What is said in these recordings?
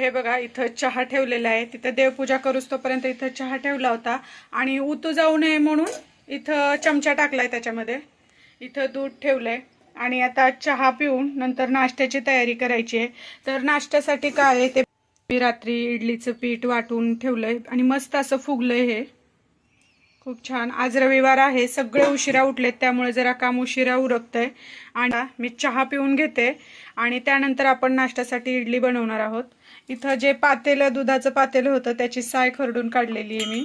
हे बघा इथं चहा ठेवलेला आहे. तिथं देवपूजा करूच तोपर्यंत इथं चहा ठेवला होता. आणि उतू जाऊ नये म्हणून इथं चमचा टाकलाय त्याच्यामध्ये. इथं दूध ठेवलंय. आणि आता चहा पिऊन नंतर नाश्त्याची तयारी करायची आहे. तर नाश्त्यासाठी काय आहे ते मी रात्री इडलीचं पीठ वाटून ठेवलंय. आणि मस्त असं फुगलंय हे. खूप छान. आज रविवार आहे. सगळे उशिरा उठलेत. त्यामुळे जरा काम उशिरा उरकतंय. आणि मी चहा पिऊन घेते. आणि त्यानंतर आपण नाश्त्यासाठी इडली बनवणार आहोत. इथं जे पातेलं दुधाचं पातेलं होतं त्याची साय खरडून काढलेली आहे मी.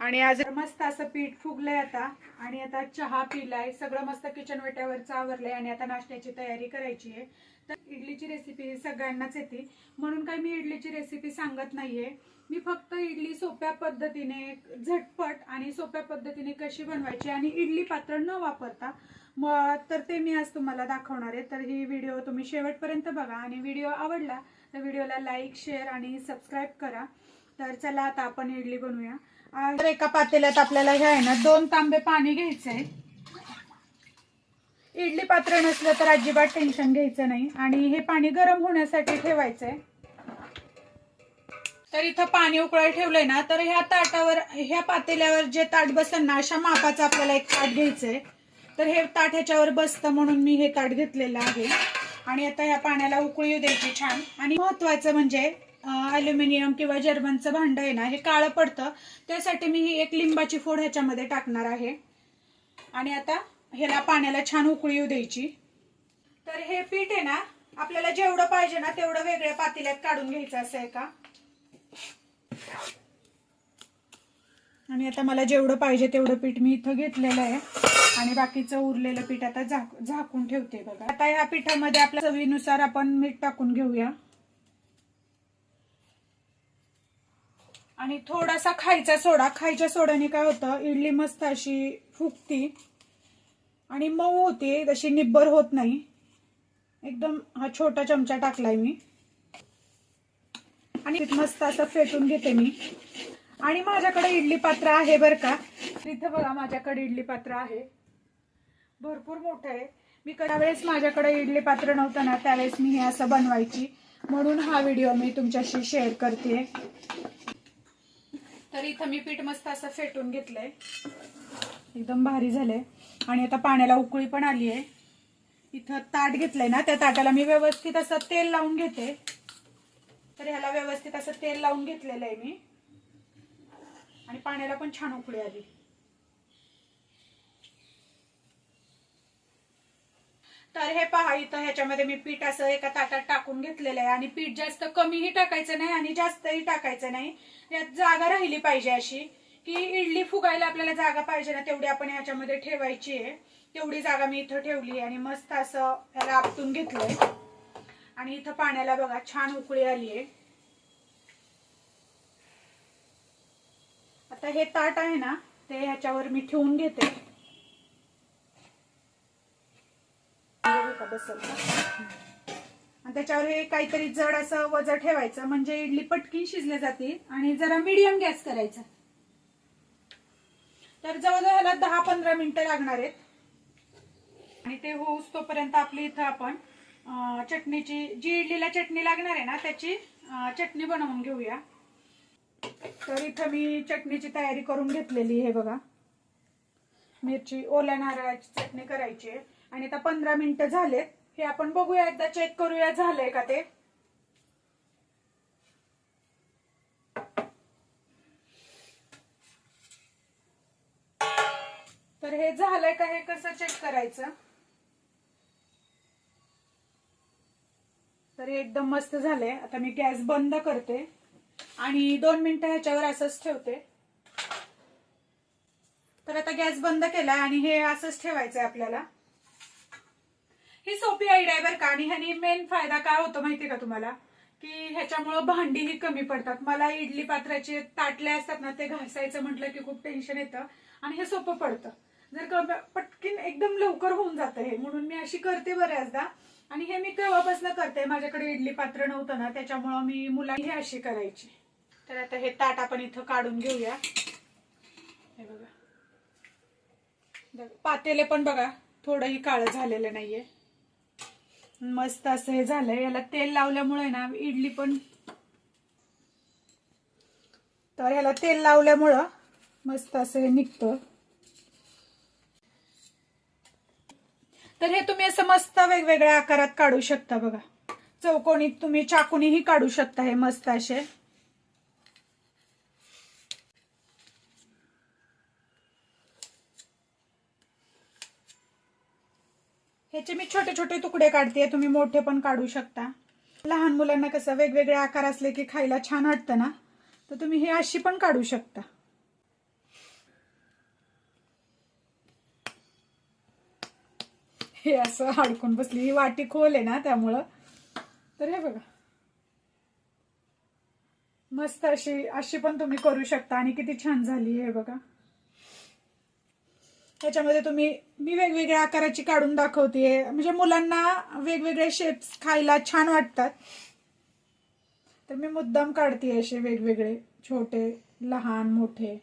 आणि आज मस्त असं पीठ फुगलंय आता. आणि आता चहा पिलाय. सगळं मस्त किचन वेट्यावरचं आवरलंय आणि आता नाश्त्याची तयारी करायची आहे. तर इडलीची रेसिपी सगळ्यांनाच येते. म्हणून काही मी इडलीची रेसिपी सांगत नाहीये. मी फक्त इडली सोप्या पद्धतीने झटपट आणि सोप्या पद्धतीने कशी बनवायची आणि इडली पात्र न वापरता मग तर ते मी आज तुम्हाला दाखवणार आहे. तर ही व्हिडिओ तुम्ही शेवटपर्यंत बघा आणि व्हिडिओ आवडला तर व्हिडिओला लाईक शेअर आणि सबस्क्राईब करा. तर चला आता आपण इडली बनवूया. आज एका पातेल्यात आपल्याला हे आहे ना दोन तांबे पाणी घ्यायचंय इडली पात्र नसलं तर अजिबात टेन्शन घ्यायचं नाही. आणि हे पाणी गरम होण्यासाठी ठेवायचं आहे तर इथं पाणी उकळायला ठेवलंय ना तर ह्या ताटावर ह्या पातेल्यावर जे ताट बसेल ना अशा मापाचं आपल्याला एक ताट घ्यायचंय. तर हे ताट ह्याच्यावर बसतं म्हणून मी हे ताट घेतलेलं आहे. आणि आता ह्या पाण्याला उकळी द्यायची छान. आणि महत्वाचं म्हणजे अल्युमिनियम किंवा जर्मनचं भांड आहे ना हे काळं पडतं. त्यासाठी मी ही एक लिंबाची फोड ह्याच्यामध्ये टाकणार आहे. आणि आता ह्याला पाण्याला छान उकळी येऊ द्यायची. तर हे पीठ आहे ना आपल्याला जेवढं पाहिजे ना तेवढं वेगळ्या पातेल्यात काढून घ्यायचं असं आहे का? आणि आता मला जेवढं पाहिजे तेवढं पीठ मी इथं घेतलेलं आहे. आणि बाकीचं उरलेलं पीठ आता झाक झाकून ठेवते बघा. आता ह्या पिठामध्ये आपल्या चवीनुसार आपण मीठ टाकून घेऊया. आणि थोडासा खायचा सोडा. खायच्या सोड्याने काय होतं इडली मस्त अशी फुगती. आणि मऊ होते तशी निब्बर होत नाही. एकदम हा छोटा चमचा टाकलाय मी. आणि मस्त असं फेटून घेते मी. आणि माझ्याकडे इडली पात्र आहे बरं का. इथं बघा माझ्याकडे इडली पात्र आहे. भरपूर मोठं आहे. मी वेळेस माझ्याकडे इडली पात्र नव्हतं ना त्यावेळेस मी हे असं बनवायची. म्हणून हा व्हिडिओ मी तुमच्याशी शेअर करते तर इथं मी पीठ मस्त असं फेटून घेतलंय. एकदम भारी झालंय. आणि आता पाण्याला उकळी पण आली आहे. इथं ताट घेतलंय ना त्या ताटाला मी व्यवस्थित असं तेल लावून घेते. तर ह्याला व्यवस्थित असं तेल लावून घेतलेलं आहे मी. आणि पाण्याला पण छान उकळी आली. तर हे पहा इथं ह्याच्यामध्ये मी पीठ असं एका ताटात टाकून घेतलेलं आहे. आणि पीठ जास्त कमीही टाकायचं नाही आणि जास्तही टाकायचं नाही. यात जागा राहिली पाहिजे अशी की इडली फुगायला आपल्याला जागा पाहिजे ना तेवढी आपण ह्याच्यामध्ये ठेवायची आहे. तेवढी जागा मी इथं ठेवली आणि मस्त असं ह्याला आपटून घेतलंय. आणि इथं पाण्याला बघा छान उकळी आली आहे. आता हे ताट आहे ना ते ह्याच्यावर मी ठेवून घेते. आणि त्याच्यावर हे काहीतरी जड असं वजन ठेवायचं म्हणजे इडली पटकी शिजली जाते आणि जरा मीडियम गॅस करायचा. तर जवळजवळ ह्याला दहा पंधरा मिनिटं लागणार आहेत. आणि ते होऊस तोपर्यंत आपली इथं आपण चटणीची जी इडलीला चटणी लागणार आहे ना त्याची चटणी बनवून घेऊया. तर इथं मी चटणीची तयारी करून घेतलेली हे बघा. मिरची ओल्या नारळाची चटणी करायची आहे. आणि आता पंधरा मिनिटं झालेत. हे आपण बघूया एकदा चेक करूया झालंय का ते? तर हे झालंय का? हे कसं चेक करायचं? तर हे एकदम मस्त झालंय. आता मी गॅस बंद करते. आणि दोन मिनिटं ह्याच्यावर असंच ठेवते. तर आता गॅस बंद केला आणि हे असंच ठेवायचंय आपल्याला. ही सोपी आयडिया आहे बरं का. आणि ह्यानी मेन फायदा काय होतो माहितीये का तुम्हाला? की ह्याच्यामुळं भांडीही कमी पडतात. मला इडली पात्राचे ताटले असतात ना ते घासायचं म्हटलं की खूप टेन्शन येतं आणि हे सोपं पडतं. जर का पटकीन एकदम लवकर होऊन जातं हे म्हणून मी अशी करते बऱ्याचदा आणि हे मी केव्हापासून करते? माझ्याकडे इडली पात्र नव्हतं ना त्याच्यामुळं मी मुलांनी हे अशी करायची. तर आता हे ताट आपण इथं काढून घेऊया. हे बघा. बघा, पातेले पण बघा थोडंही काळं झालेलं नाहीये. मस्त असं हे झालंय. याला तेल लावल्यामुळे ना इडली पण तर ह्याला तेल लावल्यामुळं मस्त असं हे निघतं. तर हे तुम्ही असं मस्त वेगवेगळ्या आकारात काढू शकता बघा. चौकोनी तुम्ही चाकुनीही काढू शकता हे मस्त असे. ह्याचे मी छोटे छोटे तुकडे काढते तुम्ही मोठे पण काढू शकता. लहान मुलांना कसं वेगवेगळे आकार असले की खायला छान वाटतं ना तर तुम्ही हे अशी पण काढू शकता. हे असं अडकून बसली. ही वाटी खोल आहे ना त्यामुळं. तर हे बघा. मस्त अशी अशी पण तुम्ही करू शकता आणि किती छान झाली हे बघा. त्याच्यामध्ये तुम्ही मी वेगवेगळ्या आकाराची काढून दाखवते म्हणजे मुलांना वेगवेगळे शेप्स खायला छान वाटतात. तर मी मुद्दाम काढते असे वेगवेगळे छोटे लहान मोठे.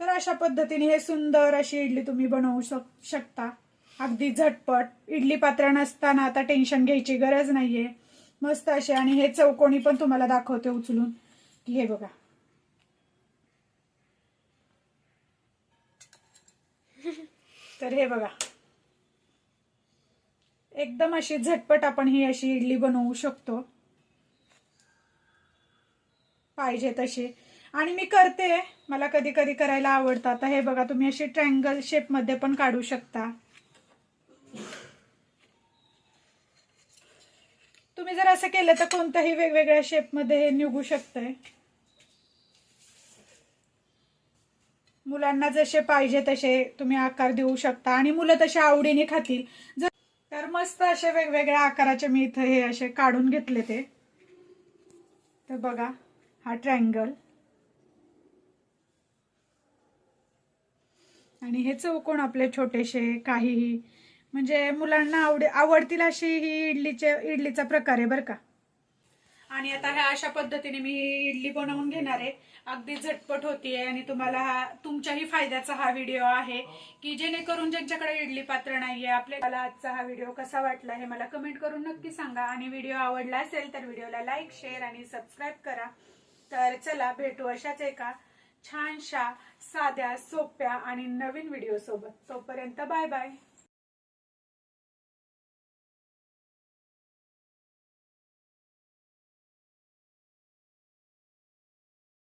तर अशा पद्धतीने हे सुंदर अशी इडली तुम्ही बनवू शक शकता. अगदी झटपट. इडली पात्र नसताना आता टेन्शन घ्यायची गरज नाहीये. मस्त असे आणि हे चौकोनी पण तुम्हाला दाखवते उचलून. की हे बघा. तर हे बघा. एकदम अशी झटपट आपण ही अशी इडली बनवू शकतो. पाहिजे तशी. आणि मी करते. मला कधी कधी करायला आवडतं. आता हे बघा तुम्ही अशी ट्रँगल शेपमध्ये पण काढू शकता. तुम्ही जर असं केलं तर कोणत्याही वेगवेगळ्या शेपमध्ये हे निघू शकतंय. मुलांना जसे पाहिजे तसे तुम्ही आकार देऊ शकता आणि मुलं तसे आवडीने खातील. जर तर मस्त असे वेगवेगळ्या आकाराचे मी इथं हे असे काढून घेतले ते. तर बघा हा ट्रँगल आणि हे चौकोन आपले छोटेसे काहीही म्हणजे मुलांना आवड आवडतील अशी ही इडलीचे इडलीचा प्रकार आहे बरं का. आणि आता ह्या अशा पद्धतीने मी ही इडली बनवून घेणार आहे. अगदी झटपट होतीये आणि तुम्हाला हा तुमच्याही फायद्याचा हा व्हिडिओ आहे की जेणेकरून ज्यांच्याकडे इडली पात्र नाहीये आपल्याला आजचा हा व्हिडिओ कसा वाटला हे मला कमेंट करून नक्की सांगा. आणि व्हिडिओ आवडला असेल तर व्हिडिओला लाईक शेअर आणि सबस्क्राईब करा. तर चला भेटू अशाच एका छानशा साध्या सोप्या आणि नवीन व्हिडिओ सोबत तोपर्यंत बाय बाय